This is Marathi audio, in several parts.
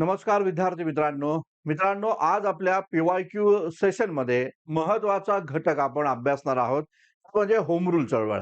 नमस्कार विद्यार्थी मित्रांनो. मित्रांनो आज आपल्या पीवायक्यू सेशनमध्ये महत्त्वाचा घटक आपण अभ्यासणार आहोत. म्हणजे होमरूल चळवळ.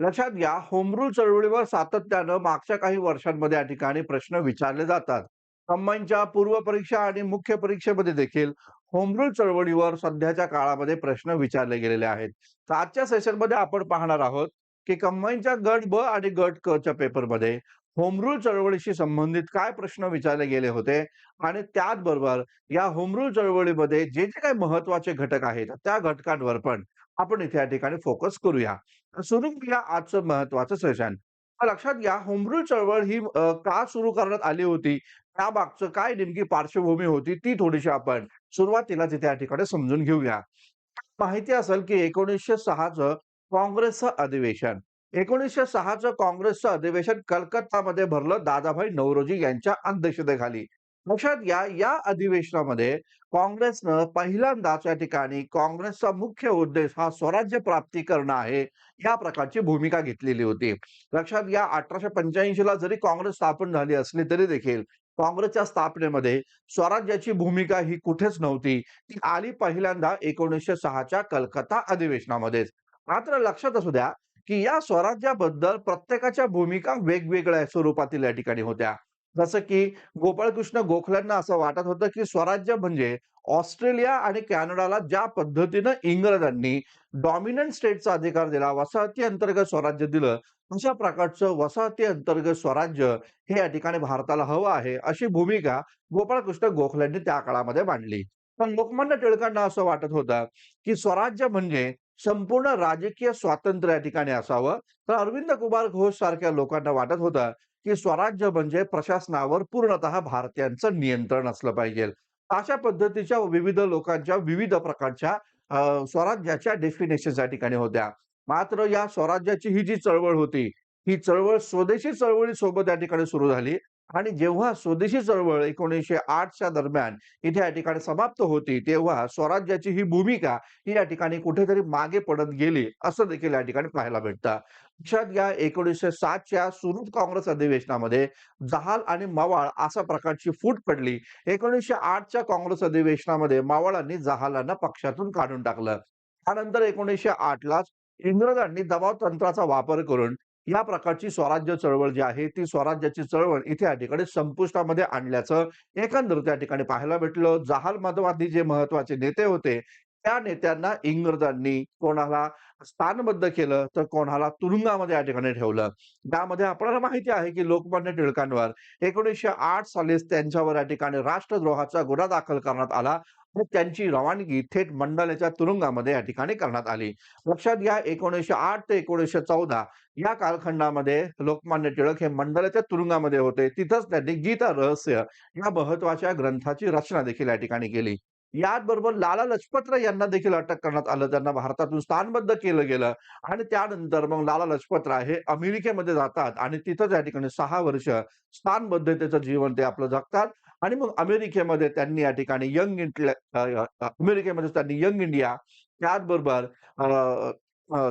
लक्षात घ्या होमरूल चळवळीवर सातत्यानं मागच्या काही वर्षांमध्ये या ठिकाणी प्रश्न विचारले जातात. कंबाईनच्या पूर्व परीक्षा आणि मुख्य परीक्षेमध्ये देखील होमरूल चळवळीवर सध्याच्या काळामध्ये प्रश्न विचारले गेलेले आहेत. तर आजच्या सेशनमध्ये आपण पाहणार आहोत की कंबाईनच्या गट ब आणि गट क च्या पेपरमध्ये होमरूल चळवळीशी संबंधित काय प्रश्न विचारले गेले होते? आणि त्याचबरोबर या होमरूल चळवळीमध्ये जे जे काही महत्त्वाचे घटक आहेत त्या घटकांवर पण आपण इथे या ठिकाणी फोकस करूया. सुरू करूया आजचं महत्वाचं सेशन लक्षात घ्या होमरूल चळवळ ही का सुरू करण्यात आली होती? त्या मागचं काय नेमकी पार्श्वभूमी होती? ती थोडीशी आपण सुरुवातीला तिथे या ठिकाणी समजून घेऊया. माहिती असेल की एकोणीसशे सहाचं काँग्रेसचं अधिवेशन. एकोणीसशे सहाचं काँग्रेसचं अधिवेशन कलकत्तामध्ये भरलं. दादाभाई नवरोजी यांच्या अध्यक्षतेखाली लक्षात घ्या या अधिवेशनामध्ये काँग्रेसनं पहिल्यांदाच या ठिकाणी काँग्रेसचा मुख्य उद्देश हा स्वराज्य प्राप्ती करणं आहे या प्रकारची भूमिका घेतलेली होती. लक्षात घ्या अठराशे पंच्याऐंशी ला जरी काँग्रेस स्थापन झाली असली तरी देखील काँग्रेसच्या स्थापनेमध्ये स्वराज्याची भूमिका ही कुठेच नव्हती. ती आली पहिल्यांदा एकोणीसशे सहाच्या कलकत्ता अधिवेशनामध्येच. मात्र लक्षात असू द्या की या स्वराज्याबद्दल प्रत्येकाच्या भूमिका वेगवेगळ्या स्वरूपातील या ठिकाणी होत्या. जसं की गोपाळकृष्ण गोखल्यांना असं वाटत होतं की स्वराज्य म्हणजे ऑस्ट्रेलिया आणि कॅनडाला ज्या पद्धतीनं इंग्रजांनी डॉमिनंट स्टेटचा अधिकार दिला वसाहती अंतर्गत स्वराज्य दिलं अशा प्रकारचं वसाहती अंतर्गत स्वराज्य हे या ठिकाणी भारताला हवं आहे अशी भूमिका गोपाळकृष्ण गोखल्यांनी त्या काळामध्ये मांडली. पण लोकमान्य टिळकांना असं वाटत होतं की स्वराज्य म्हणजे संपूर्ण राजकीय स्वातंत्र्य या ठिकाणी असावं. तर अरविंद कुमार घोष सारख्या लोकांना वाटत होतं की स्वराज्य म्हणजे प्रशासनावर पूर्णतः भारतीयांचं नियंत्रण असलं पाहिजे. अशा पद्धतीच्या विविध लोकांच्या विविध प्रकारच्या स्वराज्याच्या डेफिनेशन या ठिकाणी होत्या. मात्र या स्वराज्याची ही जी चळवळ होती ही चळवळ स्वदेशी चळवळी सोबत या ठिकाणी सुरू झाली. आणि जेव्हा स्वदेशी चळवळ एकोणीसशे आठच्या दरम्यान इथे या ठिकाणी समाप्त होती तेव्हा स्वराज्याची ही भूमिका ही या ठिकाणी कुठेतरी मागे पडत गेली असं देखील या ठिकाणी पाहायला भेटतं लक्षात घ्या एकोणीसशे सातच्या सुरूप काँग्रेस अधिवेशनामध्ये जहाल आणि मावाळ अशा प्रकारची फूट पडली. एकोणीसशे आठच्या काँग्रेस अधिवेशनामध्ये मावाळांनी जहालांना पक्षातून काढून टाकलं. त्यानंतर एकोणीसशे आठलाच इंग्रजांनी दबाव तंत्राचा वापर करून या प्रकारची स्वराज्य चळवळ जी आहे ती स्वराज्याची चळवळ इथे या ठिकाणी संपुष्टामध्ये आणल्याचं एकंदर त्या ठिकाणी पाहायला भेटलं. जहाल मतवादी जे महत्त्वाचे नेते होते त्या नेत्यांना इंग्रजांनी कोणाला स्थानबद्ध केलं तर कोणाला तुरुंगामध्ये या ठिकाणी ठेवलं. त्यामध्ये आपल्याला माहिती आहे की लोकमान्य टिळकांवर एकोणीसशे आठ सालीस त्यांच्यावर या ठिकाणी राष्ट्रद्रोहाचा गुन्हा दाखल करण्यात आला आणि त्यांची रवानगी थेट मंडळाच्या तुरुंगामध्ये या ठिकाणी करण्यात आली. लक्षात घ्या एकोणीसशे आठ ते एकोणीसशे चौदा या कालखंडामध्ये लोकमान्य टिळक हे मंडळाच्या तुरुंगामध्ये होते. तिथंच त्यांनी गीता रहस्य या महत्त्वाच्या ग्रंथाची रचना देखील या ठिकाणी केली. याचबरोबर लाला लजपतराय यांना देखील अटक करण्यात आलं. त्यांना भारतातून स्थानबद्ध केलं गेलं. आणि त्यानंतर मग लाला लजपतराय हे अमेरिकेमध्ये जातात आणि तिथंच या ठिकाणी सहा वर्ष स्थानबद्धतेचं जीवन ते आपलं जगतात. आणि मग अमेरिकेमध्ये त्यांनी या ठिकाणी यंग इंडिया अमेरिकेमध्ये त्यांनी यंग इंडिया त्याचबरोबर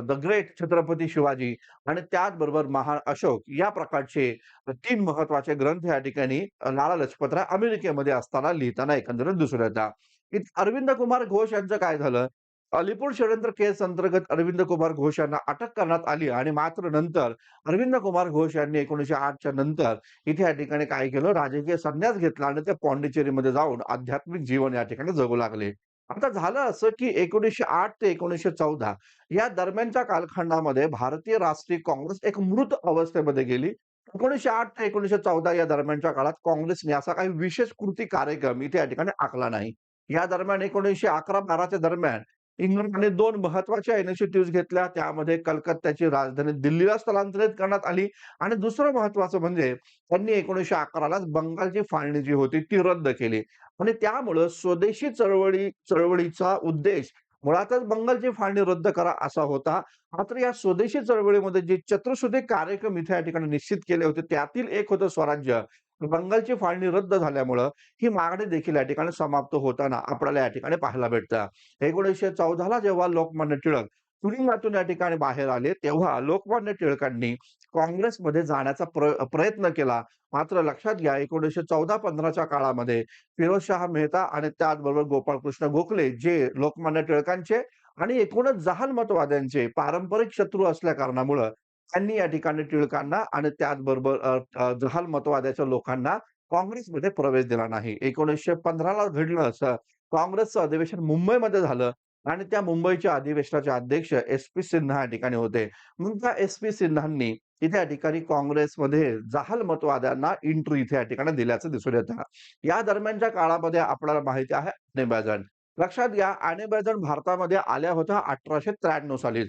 द ग्रेट छत्रपती शिवाजी आणि त्याचबरोबर महान अशोक या प्रकारचे तीन महत्त्वाचे ग्रंथ या ठिकाणी लाला लजपतराय अमेरिकेमध्ये असताना लिहिताना एकंदरीत दिसून येतात अरविंद कुमार घोष यांचं काय झालं? अलीपूर षडयंत्र केस अंतर्गत अरविंद कुमार घोष यांना अटक करण्यात आली आणि मात्र नंतर अरविंद कुमार घोष यांनी एकोणीशे आठच्या नंतर इथे या ठिकाणी काय केलं? राजकीय संन्यास घेतला आणि ते पॉंडिचेरीमध्ये जाऊन आध्यात्मिक जीवन या ठिकाणी जगू लागले. आता झालं असं की एकोणीसशे आठ ते एकोणीसशे चौदा या दरम्यानच्या कालखंडामध्ये भारतीय राष्ट्रीय काँग्रेस एक मृत अवस्थेमध्ये गेली. एकोणीसशे आठ ते एकोणीसशे चौदा या दरम्यानच्या काळात काँग्रेसने असा काही विशेष कृती कार्यक्रम इथे या ठिकाणी आखला नाही. या दरम्यान एकोणीसशे अकरा बाराच्या दरम्यान इंग्लंडने दोन महत्त्वाच्या इनिशिएटिव्ह घेतल्या. त्यामध्ये कलकत्त्याची राजधानी दिल्लीला स्थलांतरित करण्यात आली. आणि दुसरं महत्वाचं म्हणजे त्यांनी एकोणीसशे अकरालाच बंगालची फाळणी जी होती ती रद्द केली. आणि त्यामुळं स्वदेशी चळवळी चळवळीचा उद्देश मुळातच बंगालची फाळणी रद्द करा असा होता. मात्र या स्वदेशी चळवळीमध्ये जे चतुर्श्रुती कार्यक्रम इथे या ठिकाणी निश्चित केले होते त्यातील एक होतं स्वराज्य. बंगालची फाळणी रद्द झाल्यामुळं ही मागणी देखील या ठिकाणी समाप्त होताना आपल्याला या ठिकाणी पाहायला भेटतं एकोणीसशे चौदाला जेव्हा लोकमान्य टिळक तुरुंगातून या ठिकाणी बाहेर आले तेव्हा लोकमान्य टिळकांनी काँग्रेसमध्ये जाण्याचा प्र प्रयत्न केला. मात्र लक्षात घ्या 1914-15च्या काळामध्ये फिरोजशाह मेहता आणि त्याचबरोबर गोपाळकृष्ण गोखले जे लोकमान्य टिळकांचे आणि एकूणच जहालमतवाद्यांचे पारंपरिक शत्रू असल्या कारणामुळं त्यांनी या ठिकाणी टिळकांना आणि त्याचबरोबर अ, अ, जहालमतवाद्याच्या लोकांना काँग्रेसमध्ये प्रवेश दिला नाही. एकोणीसशे पंधराला घडलं असं काँग्रेसचं अधिवेशन मुंबईमध्ये झालं आणि त्या मुंबईच्या अधिवेशनाचे अध्यक्ष एस-पी सिन्हा या ठिकाणी होते. मग त्या एस-पी सिन्हांनी इथे या ठिकाणी काँग्रेसमध्ये जहालमतवाद्यांना एंट्री इथे या ठिकाणी दिल्याचं दिसून येतं. या दरम्यानच्या काळामध्ये आपल्याला माहिती आहे अॅनी लक्षात घ्या अॅनी भारतामध्ये आल्या होत्या 1893 साली.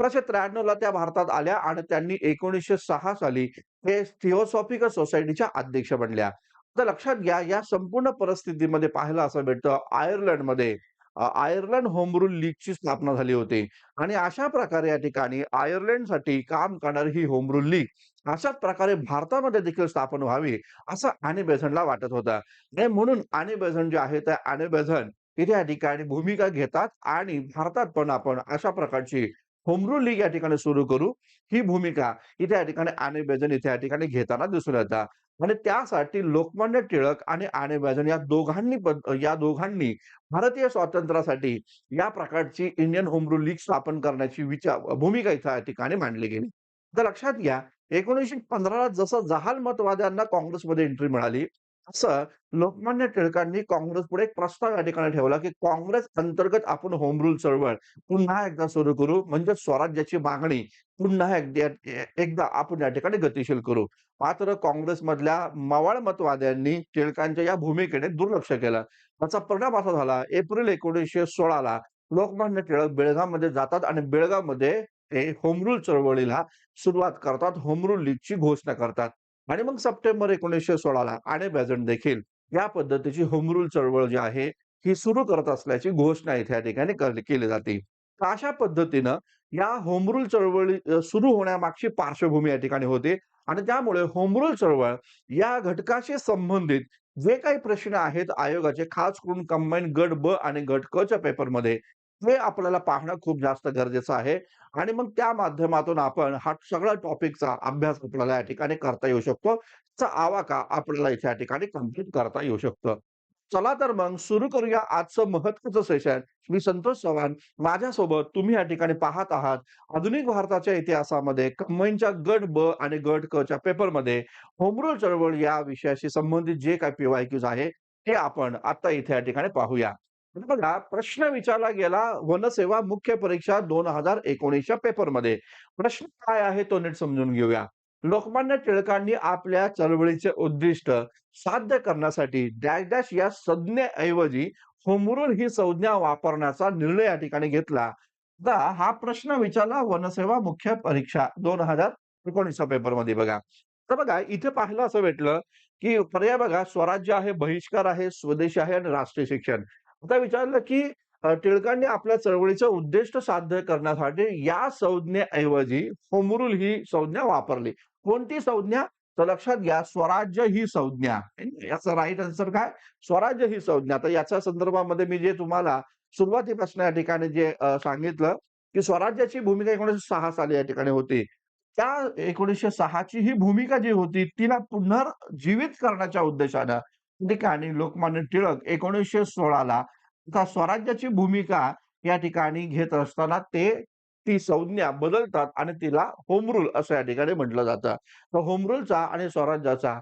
1893 ला त्या भारतात आल्या आणि त्यांनी 1906 साली हे थिओसॉफिकल सोसायटीच्या अध्यक्ष बनल्या. आता लक्षात घ्या या संपूर्ण परिस्थितीमध्ये पाहायला असं भेटतं आयर्लंडमध्ये आयर्लंड होम रूल लीगची स्थापना झाली होती आणि अशा प्रकारे या ठिकाणी आयर्लंडसाठी काम करणारी ही होम रूल लीग अशाच प्रकारे भारतामध्ये देखील स्थापन व्हावी असं आणि बेझनला वाटत होतं. आणि म्हणून आणि बेझन जे आहे त्या आणि बेझन इथे या ठिकाणी भूमिका घेतात आणि भारतात पण आपण अशा प्रकारची होमरूल लीग या ठिकाणी सुरू करू. ही भूमिका इथे या ठिकाणी आणेबेजन इथे या ठिकाणी घेताना दिसून येतात. आणि त्यासाठी लोकमान्य टिळक आणि अॅनी या दोघांनी या दोघांनी भारतीय स्वातंत्र्यासाठी या प्रकारची इंडियन होम रूल लीग स्थापन करण्याची विचार भूमिका इथे या ठिकाणी मांडली गेली. तर लक्षात घ्या एकोणीसशे पंधराला जसं जहालमतवाद्यांना काँग्रेसमध्ये एंट्री मिळाली, असं लोकमान्य टिळकांनी काँग्रेसपुढे एक प्रस्ताव या ठिकाणी ठेवला, की काँग्रेस अंतर्गत आपण होम रूल चळवळ पुन्हा एकदा सुरू करू. म्हणजे स्वराज्याची मागणी पुन्हा एकदा एकदा आपण या ठिकाणी गतिशील करू. मात्र काँग्रेसमधल्या मवाळमतवाद्यांनी टिळकांच्या या भूमिकेने दुर्लक्ष केलं. त्याचा परिणाम असा झाला एप्रिल एकोणीसशे सोळाला लोकमान्य टिळक बेळगावमध्ये जातात आणि बेळगावमध्ये ते होमरूल चळवळीला सुरुवात करतात. होमरूल लीगची घोषणा करतात. आणि मग सप्टेंबर 1916 ला आणि बेझंट देखील या पद्धतीची होमरूल चळवळ जी आहे ही सुरू करत असल्याची घोषणा इथे या ठिकाणी केली जाते. तर अशा पद्धतीनं या होमरूल चळवळी सुरू होण्यामागची पार्श्वभूमी या ठिकाणी होती आणि त्यामुळे होमरूल चळवळ या घटकाशी संबंधित जे काही प्रश्न आहेत आयोगाचे खास करून कंबाईन गट ब आणि गट क च्या पेपरमध्ये हे आपल्याला पाहणं खूप जास्त गरजेचं आहे. आणि मग त्या माध्यमातून आपण हा सगळ्या टॉपिकचा अभ्यास आपल्याला या ठिकाणी करता येऊ शकतो. त्याचा आवाका आपल्याला इथे या ठिकाणी कंप्लीट करता येऊ शकतं. चला तर मग सुरू करूया आजचं महत्वाचं सेशन. मी संतोष चव्हाण. माझ्यासोबत तुम्ही या ठिकाणी पाहत आहात आधुनिक भारताच्या इतिहासामध्ये कंबाईनच्या गट ब आणि गट क च्या पेपरमध्ये होमरूल चळवळ या विषयाशी संबंधित जे काही पीवायक्यूज आहे ते आपण आता इथे या ठिकाणी पाहूया. म्हणजे बघा प्रश्न विचारला गेला वनसेवा मुख्य परीक्षा दोन हजार एकोणीसच्या पेपरमध्ये. प्रश्न काय आहे तो नीट समजून घेऊया. लोकमान्य टिळकांनी आपल्या चळवळीचे उद्दिष्ट साध्य करण्यासाठी डॅश डॅश या संज्ञेऐवजी होमरूल ही संज्ञा वापरण्याचा निर्णय या ठिकाणी घेतला. तर हा प्रश्न विचारला वनसेवा मुख्य परीक्षा दोन हजार एकोणीसच्या पेपरमध्ये बघा. तर बघा इथे पाहिलं असं भेटलं, की पर्याय बघा स्वराज्य आहे, बहिष्कार आहे, स्वदेशी आहे आणि राष्ट्रीय शिक्षण. आता विचारलं, की टिळकांनी आपल्या चळवळीचं उद्दिष्ट साध्य करण्यासाठी या संज्ञेऐवजी होमरूल ही संज्ञा वापरली. कोणती संज्ञा? तर लक्षात घ्या स्वराज्य ही संज्ञा. याचा राईट आन्सर काय? स्वराज्य ही संज्ञा. तर याच्या संदर्भामध्ये मी जे तुम्हाला सुरुवातीपासून या ठिकाणी जे सांगितलं, की स्वराज्याची भूमिका 1906 साली या ठिकाणी होती. त्या 1906 ची ही भूमिका जी होती तिला पुनर्जीवित करण्याच्या उद्देशानं ठिकाणी लोकमान्य टिळक एकोणीसशे सोळाला का स्वराज्याची भूमिका या ठिकाणी घेत असताना ते ती संज्ञा बदलतात आणि तिला होमरूल असं या ठिकाणी म्हटलं जातं. तर होमरूलचा आणि स्वराज्याचा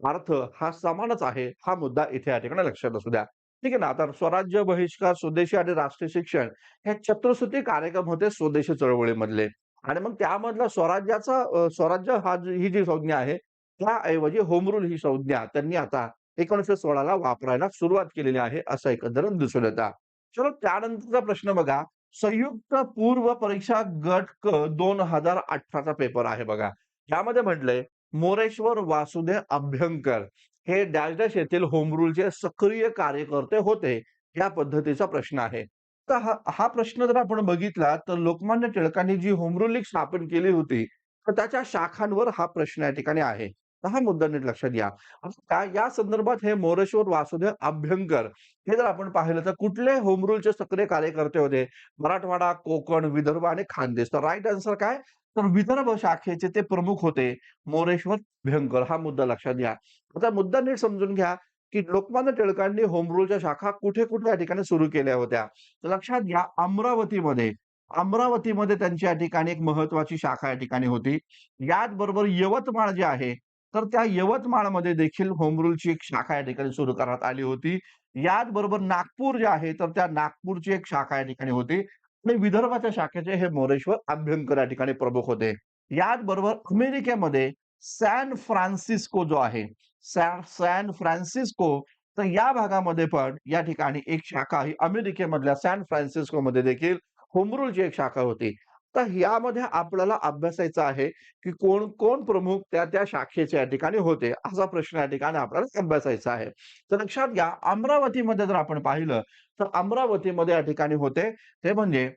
अर्थ हा समानच आहे. हा मुद्दा इथे या ठिकाणी लक्षात असू द्या. ठीक आहे ना. आता स्वराज्य, बहिष्कार, स्वदेशी आणि राष्ट्रीय शिक्षण हे छत्रसुती कार्यक्रम होते स्वदेशी चळवळीमधले. आणि मग त्यामधला स्वराज्याचा स्वराज्य हा ही जी संज्ञा आहे त्याऐवजी होमरूल ही संज्ञा त्यांनी आता 1916 ला वापरायला सुरुवात केलेली आहे असं एकंदरीत दिसून येतं. चलो त्यानंतरचा प्रश्न बघा. संयुक्त पूर्व परीक्षा गट क 2018 चा पेपर आहे बघा. यामध्ये म्हटलंय मोरेश्वर वासुदेव अभ्यंकर हे डॅश डॅश येथील होमरूलचे सक्रिय कार्यकर्ते होते. या पद्धतीचा प्रश्न आहे. तर हा हा प्रश्न जर आपण बघितला तर लोकमान्य टिळकांनी जी होमरूल लीग स्थापन केली होती, तर त्याच्या शाखांवर हा प्रश्न या ठिकाणी आहे. तर हा मुद्दा नीट लक्षात घ्या. आता या संदर्भात हे मोरेश्वर वासुदेव अभ्यंकर हे जर आपण पाहिलं तर कुठले होमरूलचे सक्रिय कार्यकर्ते होते? मराठवाडा, कोकण, विदर्भ आणि खानदेश. तर राईट आन्सर काय? तर विदर्भ शाखेचे ते प्रमुख होते मोरेश्वर भयंकर हा मुद्दा लक्षात घ्या. आता मुद्दा नीट समजून घ्या, की लोकमान्य टिळकांनी होमरूलच्या शाखा कुठे-कुठे या ठिकाणी सुरू केल्या होत्या. तर लक्षात घ्या अमरावतीमध्ये, अमरावतीमध्ये त्यांची या ठिकाणी एक महत्वाची शाखा या ठिकाणी होती. याचबरोबर यवतमाळ जे आहे, तर त्या यवतमाळमध्ये देखील होम रूलची एक शाखा या ठिकाणी सुरू करण्यात आली होती. याचबरोबर नागपूर जे आहे, तर त्या नागपूरची एक शाखा या ठिकाणी होती आणि विदर्भाच्या शाखेचे हे मोरेश्वर अभ्यंकर या ठिकाणी प्रमुख होते. याचबरोबर अमेरिकेमध्ये सॅन फ्रान्सिस्को जो आहे, सॅन सॅन फ्रान्सिस्को तर या भागामध्ये पण या ठिकाणी एक शाखा ही अमेरिकेमधल्या सॅन फ्रान्सिस्को मध्ये देखील होमरूलची एक शाखा होती. तर यामध्ये आपल्याला अभ्यासायचं आहे, की कोण-कोण प्रमुख त्या-त्या शाखेचे या ठिकाणी होते. असा प्रश्न या ठिकाणी आपल्याला अभ्यासायचा आहे. तर लक्षात घ्या अमरावतीमध्ये जर आपण पाहिलं, तर अमरावतीमध्ये या ठिकाणी होते ते म्हणजे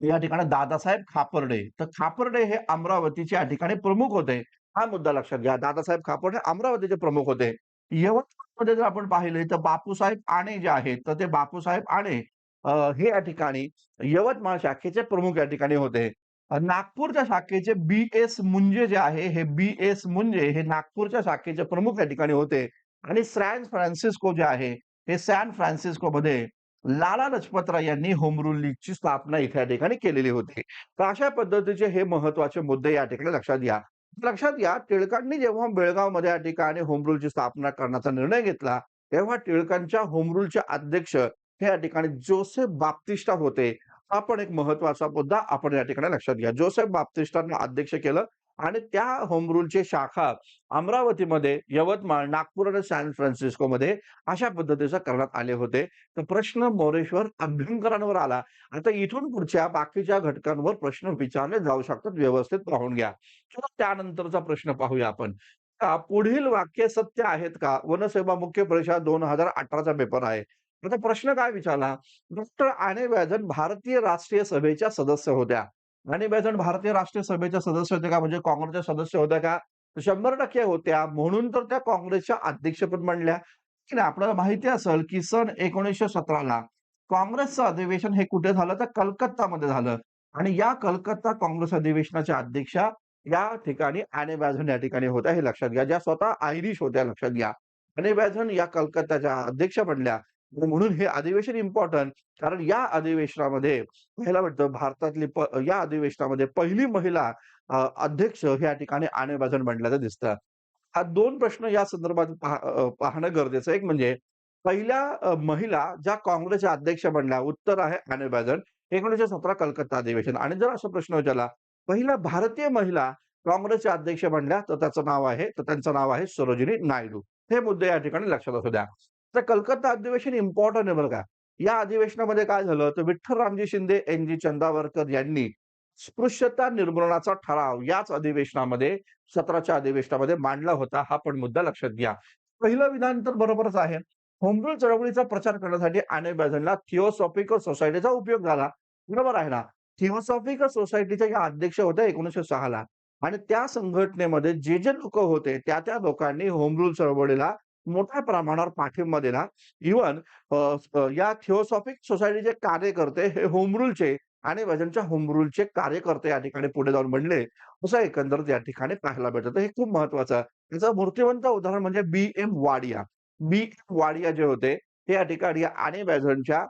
या ठिकाणी दादासाहेब खापर्डे. तर खापर्डे हे अमरावतीचे या ठिकाणी प्रमुख होते. हा मुद्दा लक्षात घ्या. दादासाहेब खापर्डे अमरावतीचे प्रमुख होते. यवतमाळमध्ये जर आपण पाहिले तर बापूसाहेब आणे जे आहेत, तर ते बापूसाहेब आणे हे या ठिकाणी यवतमाळ शाखेचे प्रमुख या ठिकाणी होते. नागपूरच्या शाखेचे बी.एस. मुंजे जे आहे, हे बी.एस. मुंजे हे नागपूरच्या शाखेचे प्रमुख या ठिकाणी होते आणि सॅन फ्रान्सिस्को जे आहे, हे सॅन फ्रान्सिस्को मध्ये लाला लजपतराय यांनी होम रूल लीगची स्थापना इथे या ठिकाणी केलेली होती. तर अशा पद्धतीचे हे महत्त्वाचे मुद्दे या ठिकाणी लक्षात घ्या. लक्षात घ्या टिळकांनी जेव्हा बेळगावमध्ये या ठिकाणी होम रूलची स्थापना करण्याचा निर्णय घेतला, तेव्हा टिळकांच्या होम रूलचे अध्यक्ष हे या ठिकाणी जोसेफ बाप्तिष्ठा होते. हा पण एक महत्त्वाचा मुद्दा आपण या ठिकाणी लक्षात घ्या. जोसेफ बाप्तिष्ठांना अध्यक्ष केलं आणि त्या होमरूलची शाखा अमरावतीमध्ये, यवतमाळ, नागपूर आणि सॅन फ्रान्सिस्कोमध्ये अशा पद्धतीचं करण्यात आले होते. तर प्रश्न मोरेश्वर अभ्यंकरांवर आला. आता इथून पुढच्या बाकीच्या घटकांवर प्रश्न विचारले जाऊ शकतात. व्यवस्थित पाहून घ्या. त्यानंतरचा प्रश्न पाहूया आपण. पुढील वाक्य सत्य आहेत का? वनसेवा मुख्य परीक्षा 2018 चा पेपर आहे. आता प्रश्न काय विचारला? डॉक्टर आणे बेझंट भारतीय राष्ट्रीय सभेच्या सदस्य होत्या. आणि बेझंट भारतीय राष्ट्रीय सभेच्या सदस्य होत्या का? म्हणजे काँग्रेसच्या सदस्य होत्या का? 100% होत्या. म्हणून तर त्या काँग्रेसच्या अध्यक्षपद म्हणल्या की नाही आपल्याला माहिती असेल, की सन एकोणीसशे सतराला काँग्रेसचं अधिवेशन हे कुठे झालं? तर कलकत्तामध्ये झालं आणि या कलकत्ता काँग्रेस अधिवेशनाच्या अध्यक्षा या ठिकाणी ॲनी बॅझन या ठिकाणी होत्या हे लक्षात घ्या. ज्या स्वतः आयरिश होत्या लक्षात घ्या. ॲनी बॅझन या कलकत्ताच्या अध्यक्ष बनल्या. म्हणून हे अधिवेशन इम्पॉर्टंट कारण या अधिवेशनामध्ये पहिला भेटतं भारतातली या अधिवेशनामध्ये पहिली महिला अध्यक्ष या ठिकाणी आणेबाजण बेझंट बनल्याचं दिसतं. हा दोन प्रश्न या संदर्भात पाहणं गरजेचं आहे. एक म्हणजे पहिल्या महिला ज्या काँग्रेसच्या अध्यक्ष बनल्या. उत्तर आहे आणेबाजण एकोणीसशे सतरा कलकत्ता अधिवेशन आणि जर असा प्रश्न विचारला, पहिल्या भारतीय महिला काँग्रेसच्या अध्यक्ष बनल्या, तर त्याचं नाव आहे तर त्यांचं नाव आहे सरोजिनी नायडू. हे मुद्दे या ठिकाणी लक्षात असू द्या. तर कलकत्ता अधिवेशन इम्पॉर्टंट आहे बरं का. या अधिवेशनामध्ये काय झालं, तर विठ्ठल रामजी शिंदे, एन.जी. चंदावरकर यांनी स्पृश्यता निर्मूलनाचा ठराव याच अधिवेशनामध्ये 17च्या अधिवेशनामध्ये मांडला होता. हा पण मुद्दा लक्षात घ्या. पहिलं विधान तर बरोबरच आहे. होमरूल चळवळीचा प्रचार करण्यासाठी ॲनी बॅझनला थिओसॉफिकल सोसायटीचा उपयोग झाला. बरोबर आहे ना? थिओसॉफिकल सोसायटीच्या या अध्यक्ष होत्या 1906 ला आणि त्या संघटनेमध्ये जे-जे लोक होते, त्या-त्या लोकांनी होमरूल चळवळीला मोठ्या प्रमाणावर पाठिंबा देणार इव्हन या थिओसॉफिक सोसायटीचे कार्यकर्ते हे होमरूलचे आणि ॲनी होमरूलचे कार्यकर्ते या ठिकाणी पुढे जाऊन बनले. असं एकंदरीत या ठिकाणी पाहायला भेटत हे खूप महत्वाचं आहे. याचं मूर्तिवंत उदाहरण म्हणजे बी.एम. वाडिया. बी.एम. वाडिया जे होते, ते या ठिकाणी आणि बॅझनच्या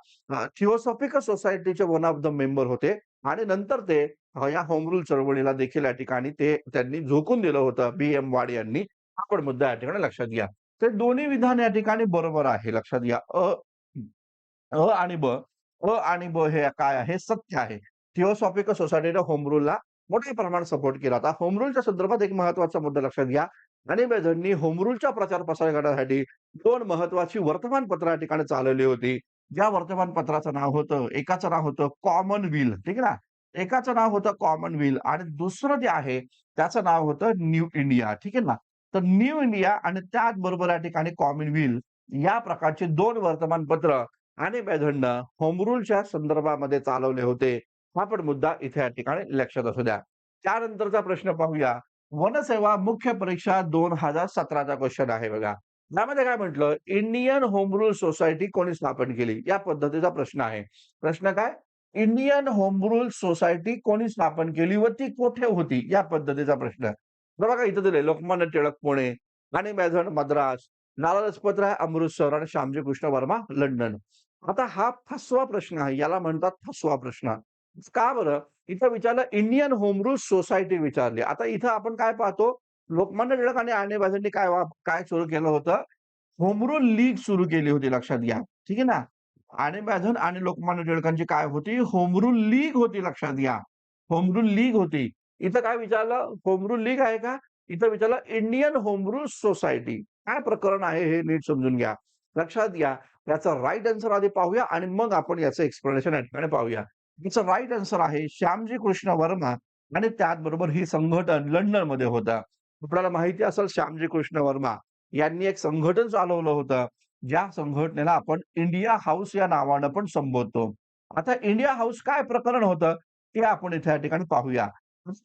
थिओसॉफिक सोसायटीचे वन ऑफ द मेंबर होते आणि नंतर ते या होमरूल चळवळीला देखील या ठिकाणी ते त्यांनी झोकून दिलं होतं बी.एम. वाड यांनी आपण मुद्दा या ठिकाणी लक्षात घ्या. ते दोन्ही विधान या ठिकाणी बरोबर आहे. लक्षात घ्या. अ, अ आणि ब. अ आणि ब हे काय आहे? सत्य आहे. थिओसॉफिकल सोसायटीने होमरूलला मोठ्या प्रमाणात सपोर्ट केला होता. होमरूलच्या संदर्भात एक महत्त्वाचा मुद्दा लक्षात घ्या. आणि बेझंटनी होमरूलच्या प्रचार-प्रसार करण्यासाठी दोन महत्वाची वर्तमानपत्र या ठिकाणी चालवली होती. ज्या वर्तमानपत्राचं नाव होतं, एकाचं नाव होतं कॉमन विल ठीक आहे ना? एकाचं नाव होतं कॉमन व्हील आणि दुसरं जे आहे त्याचं नाव होतं न्यू इंडिया ठीक आहे ना? तर न्यू इंडिया आणि त्याचबरोबर या ठिकाणी कॉमनवेल या प्रकारचे दोन वर्तमानपत्र आणि बेझंटनं होमरूलच्या संदर्भामध्ये चालवले होते. हा पण मुद्दा इथे या ठिकाणी लक्षात असू द्या. त्यानंतरचा प्रश्न पाहूया. वनसेवा मुख्य परीक्षा दोन हजार सतराचा क्वेश्चन आहे बघा. यामध्ये काय म्हटलं? इंडियन होम रूल सोसायटी कोणी स्थापन केली? या पद्धतीचा प्रश्न आहे. प्रश्न काय? इंडियन होम रूल सोसायटी कोणी स्थापन केली व ती कोठे होती? या पद्धतीचा प्रश्न. बघा इथं दिले लोकमान्य टिळक पुणे आणि मेझन मद्रास लाला राय अमृतसर आणि श्यामजी कृष्ण वर्मा लंडन. आता हा फसवा प्रश्न आहे याला म्हणतात फसवा प्रश्न. का बरं? इथं विचारलं इंडियन होम रूल सोसायटी विचारली. आता इथं आपण काय पाहतो लोकमान्य टिळक आणि आणेबाजांनी काय काय सुरू केलं होतं? होमरूल लीग सुरू केली होती लक्षात घ्या. ठीक आहे ना? आणेबाजन आणि लोकमान्य टिळकांची काय होती? होमरूल लीग होती लक्षात घ्या. होमरूल लीग होती. इथं काय विचारलं? होमरू लीग आहे का? इथं विचारलं इंडियन होमरूल सोसायटी. काय प्रकरण आहे हे नीट समजून घ्या. लक्षात घ्या. याचा राईट आन्सर आधी पाहूया आणि मग आपण याचं एक्सप्लेनेशन या ठिकाणी पाहूया. याचं राईट आन्सर आहे श्यामजी कृष्ण वर्मा आणि त्याचबरोबर ही संघटन लंडनमध्ये होतं. आपल्याला माहिती असेल श्यामजी कृष्ण वर्मा यांनी एक संघटन चालवलं होतं. ज्या संघटनेला आपण इंडिया हाऊस या नावानं पण संबोधतो. आता इंडिया हाऊस काय प्रकरण होतं? ते आपण इथे या ठिकाणी पाहूया.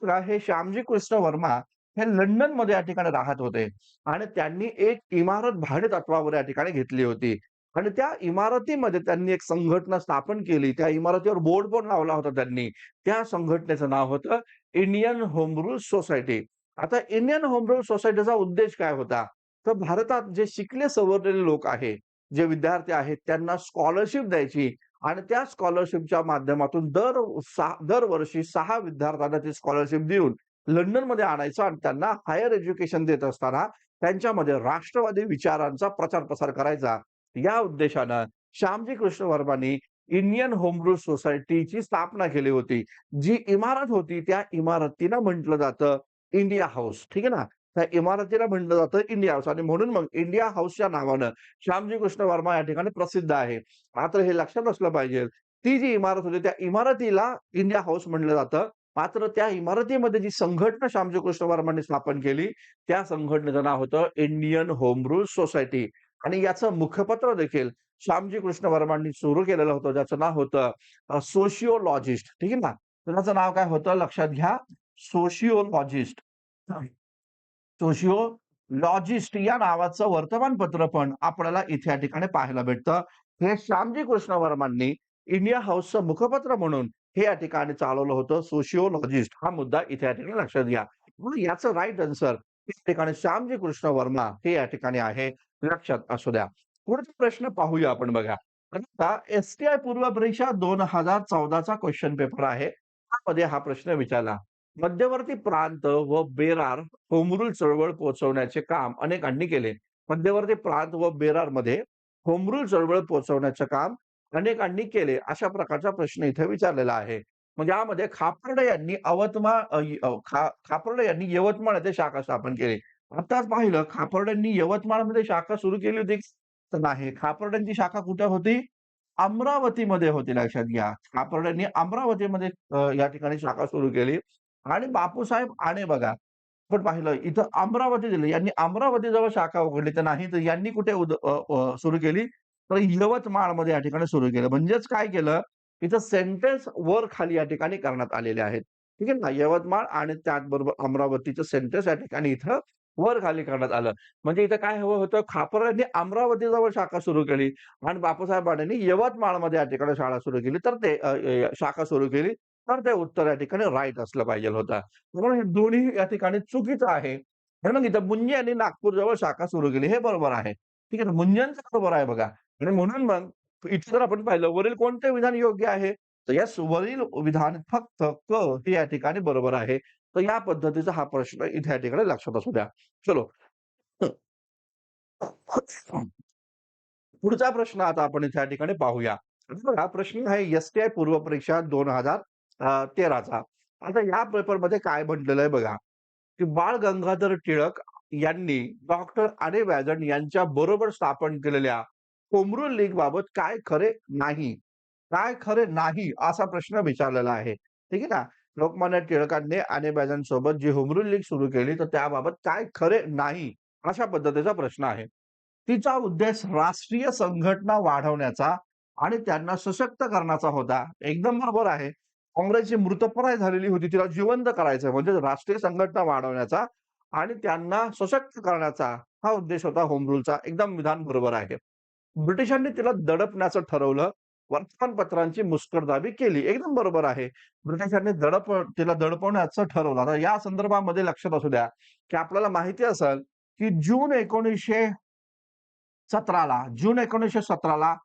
हे श्यामजी कृष्ण वर्मा हे लंडनमध्ये या ठिकाणी राहत होते. आणि त्यांनी एक इमारत भाडे तत्वावर या ठिकाणी घेतली होती. आणि त्या इमारतीमध्ये त्यांनी एक संघटना स्थापन केली. त्या इमारतीवर बोर्ड पण लावला होता त्यांनी. त्या संघटनेचं नाव होतं इंडियन होम रूल सोसायटी. आता इंडियन होम रूल सोसायटीचा उद्देश काय होता? तर भारतात जे शिकले सवरलेले लोक आहे जे विद्यार्थी आहेत त्यांना स्कॉलरशिप द्यायची आणि त्या स्कॉलरशिपच्या माध्यमातून दर सहा दरवर्षी सहा विद्यार्थ्यांना ती स्कॉलरशिप देऊन लंडनमध्ये आणायचं आणि त्यांना हायर एज्युकेशन देत असताना त्यांच्यामध्ये राष्ट्रवादी विचारांचा प्रचार प्रसार करायचा. या उद्देशानं श्यामजी कृष्ण वर्मांनी इंडियन होम रूल सोसायटीची स्थापना केली होती. जी इमारत होती त्या इमारतीला म्हटलं जातं इंडिया हाऊस ठीक आहे ना? त्या इमारतीला म्हणलं जातं इंडिया हाऊस आणि म्हणून मग इंडिया हाऊसच्या नावानं श्यामजी कृष्ण वर्मा या ठिकाणी प्रसिद्ध आहे. मात्र हे लक्षात असलं पाहिजे ती जी इमारत होती त्या इमारतीला इंडिया हाऊस म्हणलं जातं. मात्र त्या इमारतीमध्ये जी संघटना श्यामजी कृष्ण वर्मांनी स्थापन केली त्या संघटनेचं नाव होतं इंडियन होम रूल सोसायटी आणि याचं मुखपत्र देखील श्यामजी कृष्ण वर्मांनी सुरू केलेलं होतं. ज्याचं नाव होतं सोशिओलॉजिस्ट ठीक आहे ना? त्याचं नाव काय होतं? लक्षात घ्या सोशिओलॉजिस्ट सोशिओलॉजिस्ट या नावाचं वर्तमानपत्र पण आपल्याला इथे या ठिकाणी पाहायला भेटतं. हे श्यामजी कृष्ण वर्मांनी इंडिया हाऊसचं मुखपत्र म्हणून हे या ठिकाणी चालवलं होतं. सोशिओलॉजिस्ट हा मुद्दा इथे या ठिकाणी लक्षात घ्या. म्हणून याचं राईट आन्सर या ठिकाणी श्यामजी कृष्ण वर्मा हे या ठिकाणी आहे. लक्षात असू द्या. पुढचा प्रश्न पाहूया आपण बघा. आता एसटीआय पूर्व परीक्षा दोन हजार चौदाचा क्वेश्चन पेपर आहे. त्यामध्ये हा प्रश्न विचारला. मध्यवर्ती प्रांत व बेरार होमरूल चळवळ पोहोचवण्याचे काम अनेकांनी केले. मध्यवर्ती प्रांत व बेरारमध्ये होमरूल चळवळ पोहोचवण्याचं काम अनेकांनी केले अशा प्रकारचा प्रश्न इथे विचारलेला आहे. म्हणजे यामध्ये खापर्डे यांनी अवतमा खा- खापर्डे यांनी यवतमाळ येथे शाखा स्थापन केली. आताच पाहिलं खापर्ड्यांनी यवतमाळमध्ये शाखा सुरू केली होती. तर नाही खापर्ड्यांची शाखा कुठे होती? अमरावतीमध्ये होती लक्षात घ्या. खापर्ड्यांनी अमरावतीमध्ये या ठिकाणी शाखा सुरू केली. आणि बापूसाहेब आणे बघा. पण पाहिलं इथं अमरावती दिलं यांनी अमरावती जवळ शाखा उघडली तर नाही तर यांनी कुठे उद- सुरू केली? तर यवतमाळमध्ये या ठिकाणी सुरू केलं. म्हणजेच काय केलं? इथं सेंटेन्स वर खाली या ठिकाणी करण्यात आलेले आहेत. ठीक आहे ना? यवतमाळ आणि त्याचबरोबर अमरावतीचं सेंटेन्स या ठिकाणी इथं वर खाली करण्यात आलं. म्हणजे इथं काय हवं होतं? खापर्ड्यांनी अमरावती जवळ शाखा सुरू केली. आणि बापूसाहेब आढेंनी यवतमाळमध्ये या ठिकाणी शाळा सुरू केली. तर ते शाखा सुरू केली. तर ते उत्तर या ठिकाणी राईट असलं पाहिजे होता. म्हणून हे दोन्ही या ठिकाणी चुकीचं आहे. म्हणून इथं मुंजे यांनी नागपूर जवळ शाखा सुरू केली. हे बरोबर आहे. ठीक आहे ना? बरोबर आहे बघा. आणि म्हणून मग इथे जर आपण पाहिलं वरील कोणते विधान योग्य आहे? तर या वरील विधान फक्त क हे या ठिकाणी बरोबर आहे. तर या पद्धतीचा हा प्रश्न इथे या ठिकाणी लक्षात असू द्या. चलो. पुढचा प्रश्न आता आपण इथे या ठिकाणी पाहूया. हा बघा प्रश्न आहे एसटीआय पूर्व परीक्षा दोन हजार तेराचा. आता या पेपरमध्ये काय म्हटलेलं आहे बघा की बाळ गंगाधर टिळक यांनी डॉक्टर आणि व्याजन यांच्या बरोबर स्थापन केलेल्या कोमरू लीग बाबत काय खरे नाही काय खरे नाही असा प्रश्न विचारलेला आहे. ठीक आहे ना? लोकमान्य टिळकांनी आणि सोबत जी होमरूल लीग सुरू केली तर त्याबाबत काय खरे नाही अशा पद्धतीचा प्रश्न आहे. तिचा उद्देश राष्ट्रीय संघटना वाढवण्याचा आणि त्यांना सशक्त करण्याचा होता. एकदम बरोबर आहे. काँग्रेसची मृतप्राय झालेली होती तिला जिवंत करायचं म्हणजे राष्ट्रीय संघटना वाढवण्याचा आणि त्यांना सशक्त करण्याचा हा उद्देश होता होम रूलचा एकदम विधान बरोबर आहे. ब्रिटिशांनी तिला दडपण्याचं ठरवलं वर्तमानपत्रांची मुस्कटदाबी केली एकदम बरोबर आहे. ब्रिटिशांनी दडप तिला दडपवण्याचं ठरवलं. आता या संदर्भामध्ये लक्षात असू द्या की आपल्याला माहिती असेल की जून एकोणीसशे सतराला जून एकोणीसशे सतराला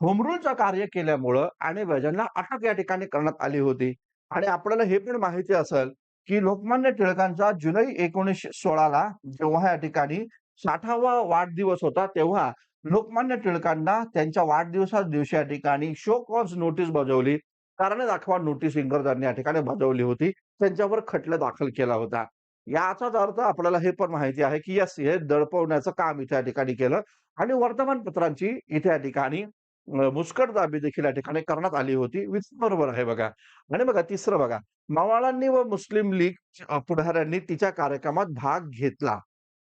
होमरूलचं कार्य केल्यामुळं आणीबाजांना अटक या ठिकाणी करण्यात आली होती. आणि आपल्याला हे पण माहिती असेल की लोकमान्य टिळकांचा जुलै एकोणीसशे सोळाला जेव्हा या ठिकाणी साठावा वाढदिवस होता तेव्हा लोकमान्य टिळकांना त्यांच्या वाढदिवसा दिवशी या ठिकाणी शो कॉज नोटीस बजावली. कारण दाखवा नोटीस इंग्रजांनी या ठिकाणी बजावली होती. त्यांच्यावर खटला दाखल केला होता. याचाच अर्थ आपल्याला हे पण माहिती आहे की यस हे दडपवण्याचं काम इथे या ठिकाणी केलं. आणि वर्तमानपत्रांची इथे या ठिकाणी मुस्कटदाबी देखील या ठिकाणी करण्यात आली होती. विच बरोबर आहे बघा. आणि बघा तिसरं बघा. मवाळांनी व मुस्लिम लीग पुढाऱ्यांनी तिच्या कार्यक्रमात भाग घेतला.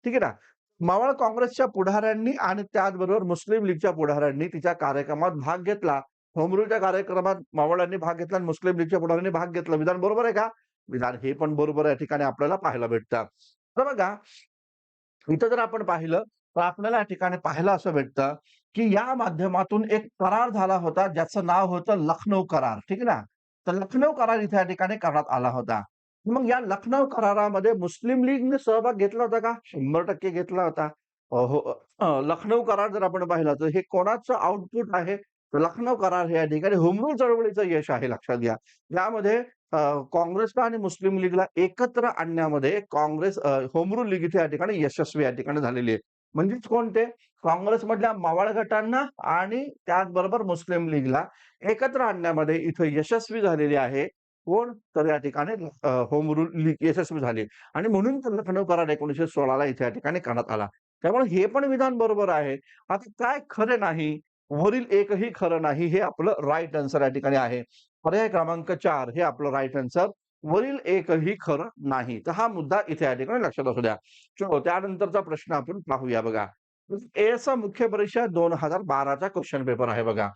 ठीक आहे ना? मावळ काँग्रेसच्या पुढाऱ्यांनी आणि त्याचबरोबर मुस्लिम लीगच्या पुढाऱ्यांनी तिच्या कार्यक्रमात भाग घेतला. होमरूलच्या कार्यक्रमात मावळांनी भाग घेतला आणि मुस्लिम लीगच्या पुढाऱ्यांनी भाग घेतला. विधान बरोबर आहे का? विधान हे पण बरोबर या ठिकाणी आपल्याला पाहायला भेटतं. तर बघा इथं जर आपण पाहिलं तर आपल्याला या ठिकाणी पाहायला असं भेटतं की या माध्यमातून एक करार झाला होता ज्याचं नाव होतं लखनौ करार. ठीक आहे ना? तर लखनौ करार इथे या ठिकाणी करण्यात आला होता. मग या लखनौ करारामध्ये मुस्लिम लीगने सहभाग घेतला होता का? शंभर टक्के घेतला होता. हो लखनौ करार जर आपण पाहिलं तर हे कोणाचं आउटपुट आहे? तर लखनौ करार हे या ठिकाणी हुमरू चळवळीचं यश आहे लक्षात घ्या. यामध्ये काँग्रेसला आणि मुस्लिम लीगला एकत्र आणण्यामध्ये काँग्रेस होमरू लीग इथे या ठिकाणी यशस्वी या ठिकाणी झालेली आहे. म्हणजेच कोणते? काँग्रेसमधल्या मावळ गटांना आणि त्याचबरोबर मुस्लिम लीगला एकत्र आणण्यामध्ये इथे यशस्वी झालेली आहे. कोण? तर या ठिकाणी होम रूल लीग यशस्वी झाली. आणि म्हणून तर लखनौ करार एकोणीसशे सोळाला इथे या ठिकाणी करण्यात आला. त्यामुळे हे पण विधान बरोबर आहे. आता काय खरं नाही? वरील एकही खरं नाही हे आपलं राईट आन्सर या ठिकाणी आहे. पर्याय क्रमांक चार हे आपलं राईट आन्सर वरील एकही खरं नाही. तर हा मुद्दा इथे या ठिकाणी लक्षात असू द्या. चलो त्यानंतरचा प्रश्न आपण पाहूया बघा. एचा मुख्य परीक्षा दोन हजार बाराचा क्वेश्चन पेपर आहे बघा.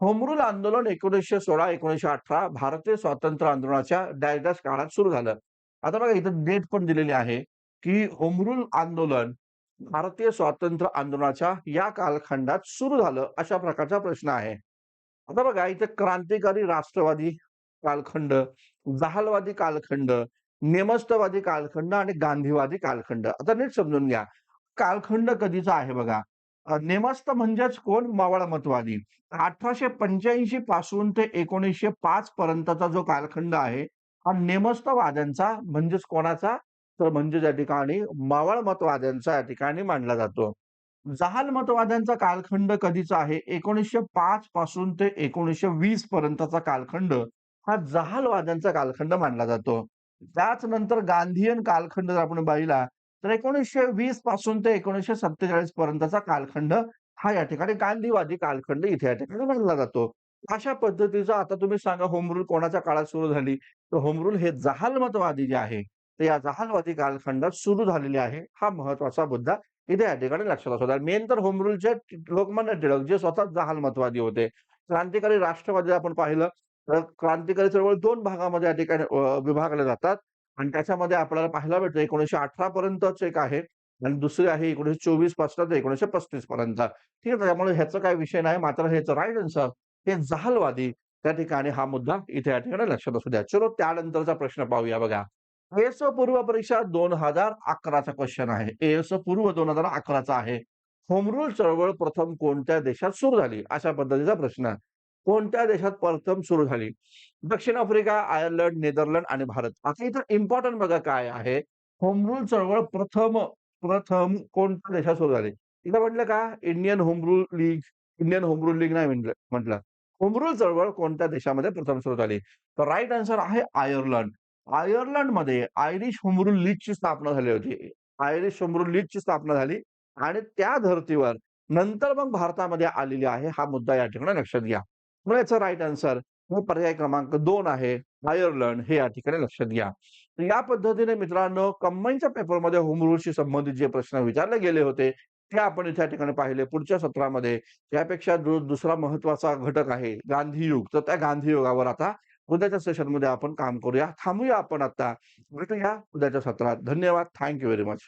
होमरूल आंदोलन एकोणीसशे सोळा एकोणीसशे अठरा भारतीय स्वातंत्र्य आंदोलनाच्या डॅश डॅश काळात सुरू झालं. आता बघा इथं डेट पण दिलेली आहे की होमरूल आंदोलन भारतीय स्वातंत्र्य आंदोलनाच्या या कालखंडात सुरू झालं अशा प्रकारचा प्रश्न आहे. आता बघा इथे क्रांतिकारी राष्ट्रवादी कालखंड जहालवादी कालखंड नेमस्तवादी कालखंड आणि गांधीवादी कालखंड. आता नीट समजून घ्या. कालखंड कधीचा आहे बघा? नेमस्त म्हणजेच कोण? मावळमतवादी. अठराशे पंच्याऐंशी पासून ते एकोणीसशे पाच पर्यंतचा जो कालखंड आहे हा नेमस्तवाद्यांचा म्हणजेच कोणाचा? तर म्हणजे या ठिकाणी मावळमतवाद्यांचा या ठिकाणी मानला जातो. जहाल मतवाद्यांचा कालखंड कधीचा आहे? एकोणीसशे पाच पासून ते एकोणीसशे वीस पर्यंतचा कालखंड. हा जहालवाद्यांचा कालखंड मानला जातो. त्याच नंतर गांधीयन कालखंड जर आपण पाहिला तर एकोणीसशे वीसपासून ते एकोणीसशे सत्तेचाळीस पर्यंतचा कालखंड हा या ठिकाणी गांधीवादी कालखंड इथे या ठिकाणी मानला जातो. अशा पद्धतीचा आता तुम्ही सांगा होमरूल कोणाच्या काळात सुरू झाली? तर होमरूल हे जहालमतवादी जे आहे तर या जहालवादी कालखंडात सुरू झालेले आहे. हा महत्त्वाचा मुद्दा इथे या ठिकाणी लक्षात असू मेन तर होमरूलचे लोकमान्य टिळक जे स्वतः जहालमतवादी होते. क्रांतिकारी राष्ट्रवादी आपण पाहिलं तर क्रांतिकारी चळवळ दोन भागामध्ये या ठिकाणी विभागल्या जातात. आणि त्याच्यामध्ये आपल्याला पाहायला भेटतं एकोणीसशे अठरा पर्यंतच एक आहे आणि दुसरी आहे एकोणीशे चोवीसपासून ते एकोणीशे पस्तीस पर्यंत. ठीक आहे त्यामुळे ह्याचा काही विषय नाही मात्र ह्याचं राईट आन्सर हे जहालवादी त्या ठिकाणी हा मुद्दा इथे या ठिकाणी लक्षात असू द्या. चलो त्यानंतरचा प्रश्न पाहूया बघा. एस पूर्व परीक्षा दोन हजार अकराचा क्वेश्चन आहे. एस पूर्व दोन हजार अकराचा आहे. होमरूल चळवळ प्रथम कोणत्या देशात सुरू झाली? अशा पद्धतीचा प्रश्न. कोणत्या देशात प्रथम सुरू झाली? दक्षिण आफ्रिका आयर्लंड नेदरलँड आणि भारत. आता इथं इम्पॉर्टंट बघा काय आहे. होमरूल चळवळ प्रथम प्रथम कोणत्या देशात सुरू झाली? इथं म्हटलं का? Indian home rule league Indian home rule league नाही म्हटलं म्हटलं. होमरूल चळवळ कोणत्या देशामध्ये प्रथम सुरू झाली? तर राईट आन्सर आहे आयर्लंड. आयर्लंडमध्ये आयरिश होमरूल लीगची स्थापना झाली होती. आयरिश होमरूल लीगची स्थापना झाली आणि त्या धर्तीवर नंतर मग भारतामध्ये आलेली आहे. हा मुद्दा या ठिकाणी लक्षात घ्या. मग याचा राईट आन्सर हा पर्याय क्रमांक दोन आहे आयर्लंड हे या ठिकाणी लक्षात घ्या तर या पद्धतीने मित्रांनो कंबाईनच्या पेपरमध्ये होम रूलशी संबंधित जे प्रश्न विचारले गेले होते ते आपण इथे या ठिकाणी पाहिले पुढच्या सत्रामध्ये त्यापेक्षा जो दुसरा महत्त्वाचा घटक आहे गांधी युग तर त्या गांधी युगावर आता उद्याच्या सेशनमध्ये आपण काम करूया. थांबूया आपण आता. भेटूया उद्याच्या सत्रात. धन्यवाद. Thank you very much.